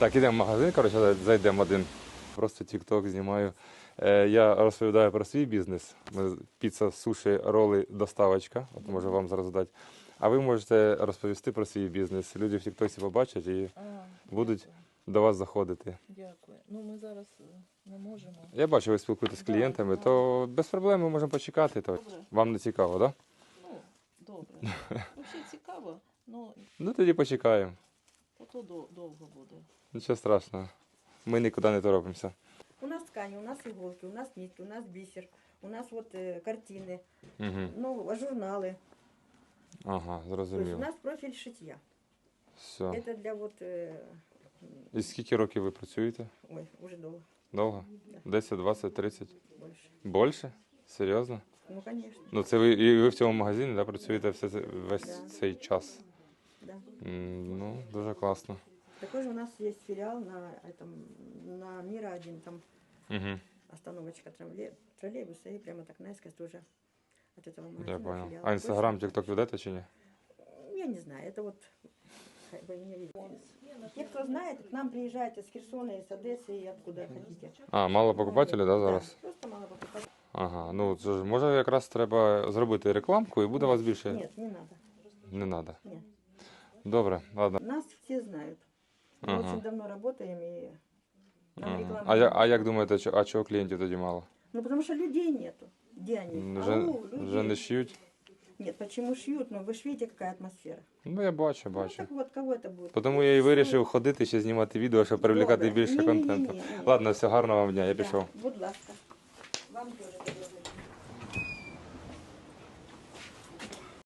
Так, ідемо в магазин, коротше, зайдемо один. Просто тік-ток знімаю. Е, я розповідаю про свій бізнес. Ми- Піца, суші, роли, доставочка. От можу вам зараз дати. А ви можете розповісти про свій бізнес. Люди в Тіктоці побачать і А, Будуть. до вас заходити. Дякую. Ну ми зараз е, не можемо. Я бачу, ви спілкуєтесь з Да, клієнтами, да. то без проблем ми можемо почекати. То Добре. вам не цікаво, так? Да? Ну, добре. Взагалі цікаво, ну Ну тоді почекаємо то до, довго буде. Нічого страшного. Ми нікуди не торопимося. У нас ткани, у нас иголки, у нас нитки, у нас бисер, у нас вот э, картины, Угу. ну, журналы. Ага, То есть у зрозуміло. нас профиль шитья. Все. Это для вот, э, І скільки років ви працюєте? ой, уже долго, Довго? 10, 20, 30? больше. Більше? Серйозно? Ну, конечно, Ну це ви і ви в цьому магазині да, працюєте все, це- весь Да. цей час. да. М, Ну, дуже класно. Такой же у нас есть филиал на этом, на Мира один, там Угу. остановочка трамве- троллейбуса, и прямо так наискось тоже от этого магазина Я понял. филиал. А інстаграм, Точно? тікток ведете чи ні? Я не знаю, это вот как бы не видно. Те, кто знает, к нам приезжают из Херсона, из Одессы и откуда хотите. А, мало покупателів, да, зараз? просто мало покупателей. Ага, ну це ж може якраз треба зробити рекламку і буде вас більше. Нет, не надо. Не треба. Нет. Добре, ладно. Нас все знают. Мы Ага. очень давно работаем и нам Ага. реклама. А, я, а як думаєте, чо- а чого клієнтів тоді мало? Ну потому что людей нету. Где они? Вже, Ау, людей. вже не шьють? Нет, почему шьют? Ну вы ж видите, какая атмосфера. Ну я бачу, Ну, бачу. так вот, кого это будет? Тому я і вирішив ходити ще знімати відео, щоб привлекати Добре. більше Ні-ні-ні-ні. контенту. Ладно, все, гарного вам дня, я Да, пішов. Будь ласка.